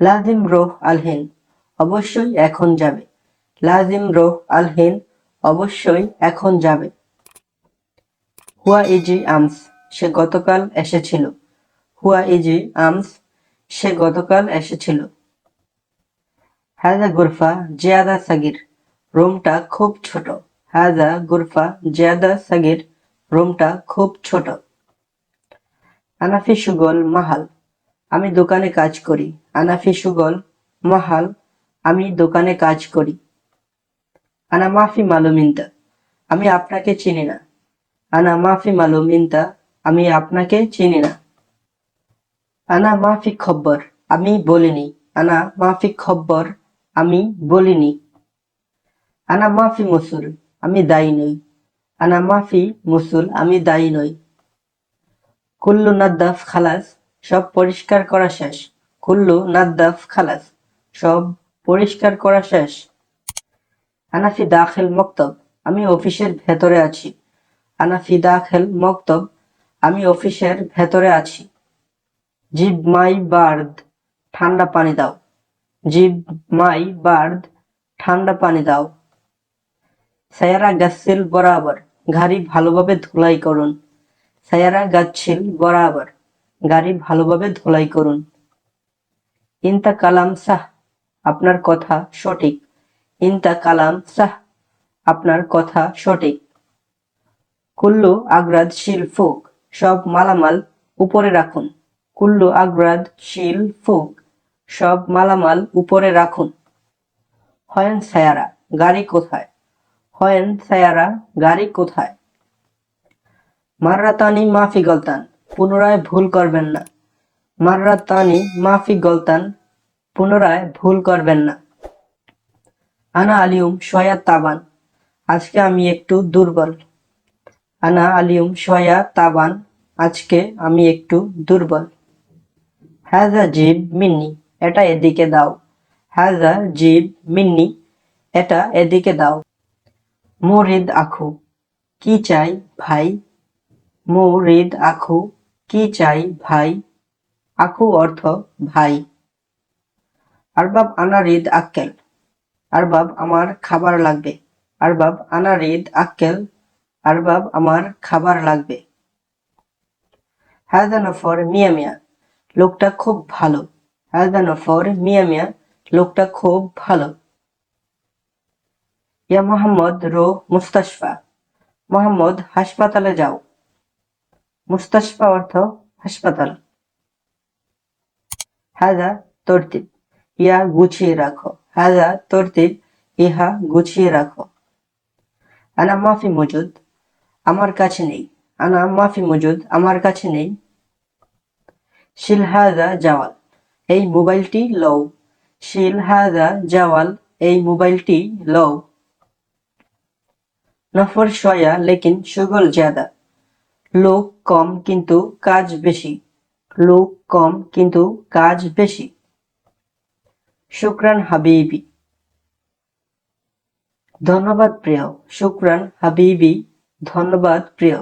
লাজিম রোহ আলহিন অবশ্যই এখন যাবে। লাজিম রোহ আলহিন অবশ্যই এখন যাবে। হুয়া ইজি আমস, সে গতকাল এসেছিল। হুয়া ইজি আমস, সে গতকাল এসেছিল। হাজা গুরফা জিয়াদা সাগির, রুমটা খুব ছোট। হাজা গুরফা জিয়াদা সাগির, রুমটা খুব ছোট। আনাফি সুগল মাহাল, আমি দোকানে কাজ করি। আনাফি সুগল, মাহাল, আমি দোকানে কাজ করি। আনা মাফি মালুমিনতা, আমি আপনাকে চিনি না। আনা মাফি মালুমিনতা, আমি আপনাকে চিনি না। আনা মাফি খব্বর, আমি বলিনি। আনা মাফি খব্বর, আমি বলিনি। আনা মাফি মসুল, আমি দায়ী নই। আনা মাফি মুসুল, আমি দায়ী নই। কুল্লু নাদ্দাফ খালাস, সব পরিষ্কার করা শেষ। কুল্লু নাদ্দাফ, খালাস। সব পরিষ্কার করা শেষ। আনাফি দাখিল মক্তব, আমি অফিসের ভেতরে আছি। আনাফি দাখিল মক্তব, আমি অফিসের ভেতরে আছি। জিব মাই বার্দ, ঠান্ডা পানি দাও। জিব মাই বার্দ, ঠান্ডা পানি দাও। সায়ারা গাছিল বরাবর, গাড়ি ভালোভাবে ধুলাই করুন। সায়ারা গাছিল বরাবর, গাড়ি ভালোভাবে ধুলাই করুন। ইনতা কালাম সাহ, আপনার কথা সঠিক। ইনতা কালাম সাহ, আপনার কথা সঠিক। কুল্লু আগ্রাদ শিল ফুক, সব মালামাল উপরে রাখুন। কুল্লু আগ্রাদ শিল ফুক, সব মালামাল উপরে রাখুন। হয়েন সায়ারা, গাড়ি কোথায়? হয়েন সায়ারা, গাড়ি কোথায়? মাররাতানি মাফি গলতান পুনরায় ভুল করবেন না। মাররাতানি মাফি গলতান, পুনরায় ভুল করবেন না। আনা আলিউম সয়া তাবান, আজকে আমি একটু দুর্বল। আনা আলিউম সয়া তাবান, আজকে আমি একটু দুর্বল। হ্যাজা জিব মিন্নি, এটা এদিকে দাও। হ্যাজা জিব মিন্নি, এটা এদিকে দাও। মুরিদ আখু, কি চাই ভাই? মুরিদ আখু, কি চাই ভাই? আখু অর্থ ভাই। আরবাব আনারিদ আক্কেল। আরবাব আমার খাবার লাগবে। আরবাব আনারিদ আক্কেল। আরবাব আমার খাবার লাগবে। হায়দা নফর মিয়া মিয়া, লোকটা খুব ভালো। হায়দা নফর মিয়া মিয়া, লোকটা খুব ভালো। ইয়া মোহাম্মদ রো মুস্তাশফা। মোহাম্মদ হাসপাতালে যাও। মুস্তাশফা অর্থ হাসপাতাল। হাজা তরতিব ইয়া গুছিয়ে রাখো। হাজা তরতিব, ইহা গুছিয়ে রাখো। আনা মাফি মজুদ, আমার কাছে নেই। আনা মাফি মজুদ, আমার কাছে নেই। শিলহাজা জাওয়াল, এই মোবাইলটি লও। শিল হাজা জাওয়াল, এই মোবাইলটি লও। নফর সয়া, লেকিন সুগল জ্যাদা লোক কম, কিন্তু কাজ বেশি। লোক কম কিন্তু কাজ বেশি। শুক্রান হাবিবি। ধন্যবাদ প্রিয়। শুক্রান হাবিবি ধন্যবাদ প্রিয়।